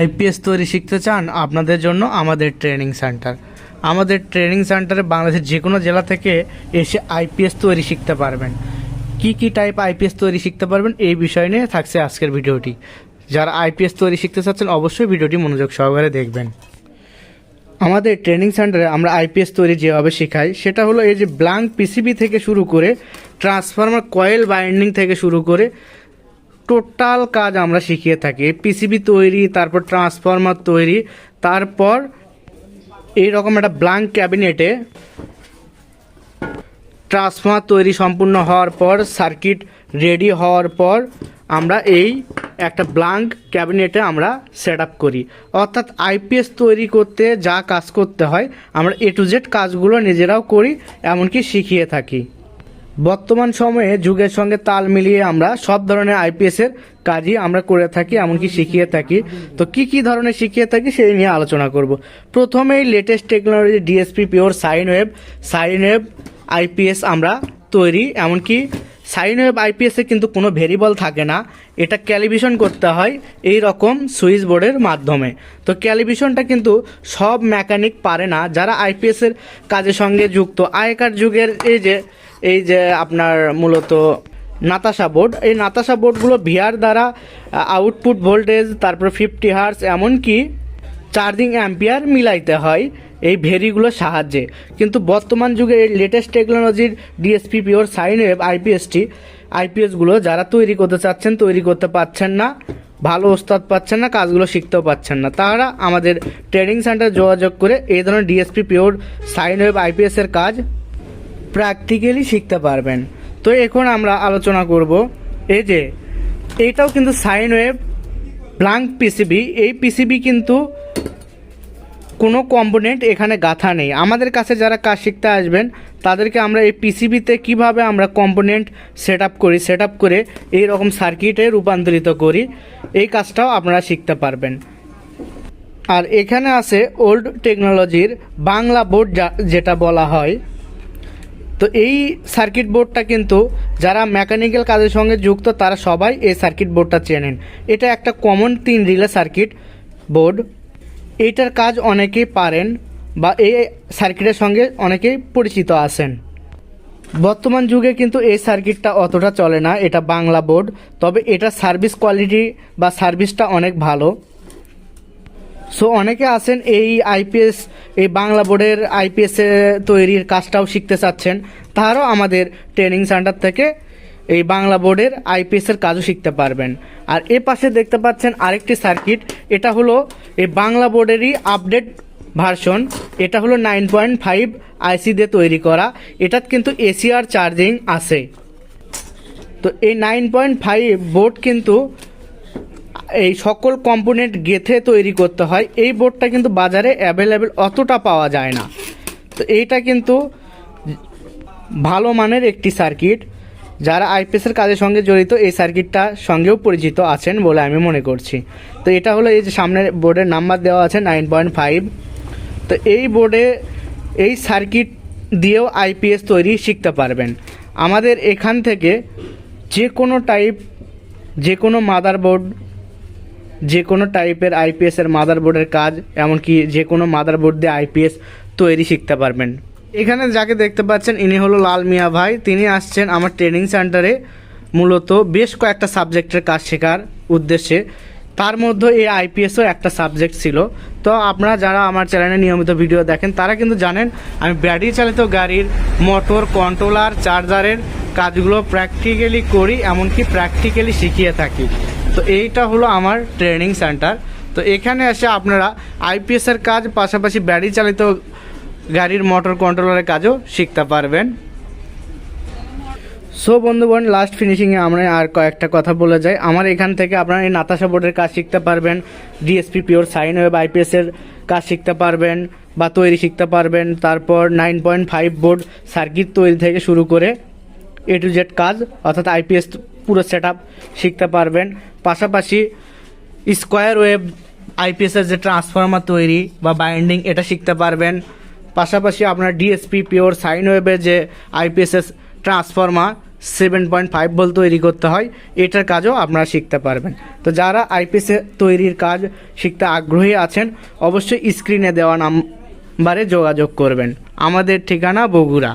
IPS তৈরি শিখতে চান আপনাদের জন্য আমাদের ট্রেনিং সেন্টার। আমাদের ট্রেনিং সেন্টারে বাংলাদেশের যে কোনো জেলা থেকে এসে আইপিএস তৈরি শিখতে পারবেন। কি কি টাইপ আইপিএস তৈরি শিখতে পারবেন এই বিষয় নিয়ে থাকছে আজকের ভিডিওটি। যারা আইপিএস তৈরি শিখতে চাচ্ছেন অবশ্যই ভিডিওটি মনোযোগ সহকারে দেখবেন। আমাদের ট্রেনিং সেন্টারে আমরা আইপিএস তৈরি যেভাবে শেখাই, সেটা হলো এই যে ব্ল্যাঙ্ক পিসিবি থেকে শুরু করে ট্রান্সফরমার কয়েল বাইন্ডিং থেকে শুরু করে টোটাল কাজ আমরা শিখিয়ে থাকি। পিসিবি তৈরি, তারপর ট্রান্সফরমার তৈরি, তারপর এইরকম একটা ব্ল্যাঙ্ক ক্যাবিনেটে ট্রান্সফরমার তৈরি সম্পূর্ণ হওয়ার পর সার্কিট রেডি হওয়ার পর আমরা এই একটা ব্ল্যাঙ্ক ক্যাবিনেটে আমরা সেট করি। অর্থাৎ আইপিএস তৈরি করতে যা কাজ করতে হয়, আমরা এ টু জেড কাজগুলো নিজেরাও করি, এমনকি শিখিয়ে থাকি। বর্তমান সময়ে যুগের সঙ্গে তাল মিলিয়ে আমরা সব ধরনের আইপিএস এর কাজই আমরা করে থাকি, এমনকি শিখিয়ে থাকি। তো কি কি ধরনের শিখিয়ে থাকি সেই নিয়ে আলোচনা করব। প্রথমেই latest technology DSP pure sine wave sine wave IPS আমরা তৈরি, এমনকি সাইন ওয়েব আইপিএস কিন্তু কোনো ভেরিয়েবল থাকে না। এটা ক্যালিভিশন করতে হয় এই রকম সুইচ বোর্ডের মাধ্যমে। তো ক্যালিভিশনটা কিন্তু সব মেকানিক পারে না। যারা আইপিএস এর কাজের সঙ্গে যুক্ত, আগেকার যুগের এই যে এই যে আপনার মূলত নাতাশা বোর্ড এই নাতাশা বোর্ডগুলো ভিআর দ্বারা আউটপুট ভোল্টেজ তারপর ফিফটি হার্স এমনকি চার্জিং অ্যাম্পিয়ার মিলাইতে হয় এই ভেরিগুলোর সাহায্যে। কিন্তু বর্তমান যুগে এই লেটেস্ট টেকনোলজির ডিএসপি পিওর সাইন ওয়েব আইপিএসটি আইপিএসগুলো যারা তৈরি করতে চাচ্ছেন, তৈরি করতে পারছেন না, ভালো ওস্তাদ পাচ্ছেন না, কাজগুলো শিখতেও পাচ্ছেন না। তারা আমাদের ট্রেনিং সেন্টারে যোগাযোগ করে এই ধরনের DSP pure sine wave IPS এর কাজ প্র্যাকটিক্যালি শিখতে পারবেন। তো এখন আমরা আলোচনা করব এই যে, এটাও কিন্তু সাইন ওয়েভ ব্লাঙ্ক পিসিবি এই পিসিবি কিন্তু কোনো কম্পোনেন্ট এখানে গাথা নেই। আমাদের কাছে যারা কাজ শিখতে আসবেন, তাদেরকে আমরা এই পিসিবিতে কীভাবে আমরা কম্পোনেন্ট সেট আপ করি সেট আপ করে এই রকম সার্কিটে রূপান্তরিত করি, এই কাজটাও আপনারা শিখতে পারবেন। আর এখানে আছে ওল্ড টেকনোলজির বাংলা বোর্ড যেটা বলা হয়। তো এই সার্কিট বোর্ডটা কিন্তু যারা মেকানিক্যাল কাজের সঙ্গে যুক্ত, তারা সবাই এই সার্কিট বোর্ডটা চেনেন। এটা একটা কমন তিন রিলে সার্কিট বোর্ড এটার কাজ অনেকেই পারেন বা এই সার্কিটের সঙ্গে অনেকেই পরিচিত আছেন। বর্তমান যুগে কিন্তু এই সার্কিটটা অতটা চলে না, এটা বাংলা বোর্ড তবে এটা সার্ভিস কোয়ালিটি বা সার্ভিসটা অনেক ভালো। সো অনেকে আছেন এই আইপিএস এই বাংলা বোর্ডের আইপিএস তৈরির কাজটাও শিখতে চাচ্ছেন। তারাও আমাদের ট্রেনিং সেন্টার থেকে এই বাংলা বোর্ডের আইপিএস এর কাজও শিখতে পারবেন। আর এ পাশে দেখতে পাচ্ছেন আরেকটি সার্কিট, এটা হলো এই বাংলা বোর্ডেরই আপডেট ভার্সন। এটা হলো নাইন পয়েন্ট ফাইভ আইসি দিয়ে তৈরি করা। এটাত কিন্তু এসিআর চার্জিং আছে। তো এই নাইন পয়েন্ট ফাইভ বোর্ড কিন্তু এই সকল কম্পোনেন্ট গেথে তৈরি করতে হয়। এই বোর্ডটা কিন্তু বাজারে অ্যাভেলেবেল অতটা পাওয়া যায় না। তো এইটা কিন্তু ভালো মানের একটি সার্কিট যারা আইপিএসের কাজের সঙ্গে জড়িত, এই সার্কিটটা সঙ্গেও পরিচিত আছেন বলে আমি মনে করছি। তো এটা হলো এই যে সামনের বোর্ডের নাম্বার দেওয়া আছে নাইন পয়েন্ট ফাইভ তো এই বোর্ডে এই সার্কিট দিয়েও আইপিএস তৈরি শিখতে পারবেন। আমাদের এখান থেকে যে কোনো টাইপ যে কোনো মাদারবোর্ড যে কোনো টাইপের আইপিএস এর মাদারবোর্ডের কাজ, এমনকি যে কোনো মাদারবোর্ড দিয়ে আইপিএস তৈরি শিখতে পারবেন। এখানে যাকে দেখতে পাচ্ছেন, ইনি হলো লাল মিয়া ভাই। তিনি আসছেন আমার ট্রেনিং সেন্টারে মূলত বেশ কয়েকটা সাবজেক্টের কাজ শেখার উদ্দেশ্যে। তার মধ্যে এই আইপিএসও একটা সাবজেক্ট ছিল। তো আপনারা যারা আমার চ্যানেলে নিয়মিত ভিডিও দেখেন, তারা কিন্তু জানেন, আমি ব্যাটারি চালিত গাড়ির মোটর কন্ট্রোলার চার্জারের কাজগুলো প্র্যাকটিক্যালি করি, এমনকি প্র্যাকটিক্যালি শিখিয়ে থাকি। তো এইটা হলো আমার ট্রেনিং সেন্টার তো এখানে এসে আপনারা আইপিএস এর কাজ, পাশাপাশি ব্যাটারি চালিত গাড়ির মোটর কন্ট্রোলারের কাজও শিখতে পারবেন। সো বন্ধুগণ লাস্ট ফিনিশিংয়ে আমরা আর কয়েকটা কথা বলে যাই। আমার এখান থেকে আপনারা এই নাতাশা বোর্ডের কাজ শিখতে পারবেন। ডিএসপি পিওর সাইন ওয়েব আইপিএসের কাজ শিখতে পারবেন বা তৈরি শিখতে পারবেন। তারপর nine point five board circuit তৈরি থেকে শুরু করে এ টু জেড কাজ, অর্থাৎ আইপিএস পুরো সেট শিখতে পারবেন। পাশাপাশি স্কোয়ার ওয়েব আইপিএসের যে ট্রান্সফর্মার তৈরি বা বাইন্ডিং, এটা শিখতে পারবেন। পাশাপাশি আপনার ডিএসপি পিওর সাইন ওয়েবের যে IPS transformer seven point five বল তৈরি করতে হয়, এটার কাজও আপনারা শিখতে পারবেন। তো যারা আইপিএস তৈরির কাজ শিখতে আগ্রহী আছেন, অবশ্যই স্ক্রিনে দেওয়া নাম্বারে যোগাযোগ করবেন। আমাদের ঠিকানা বগুড়া।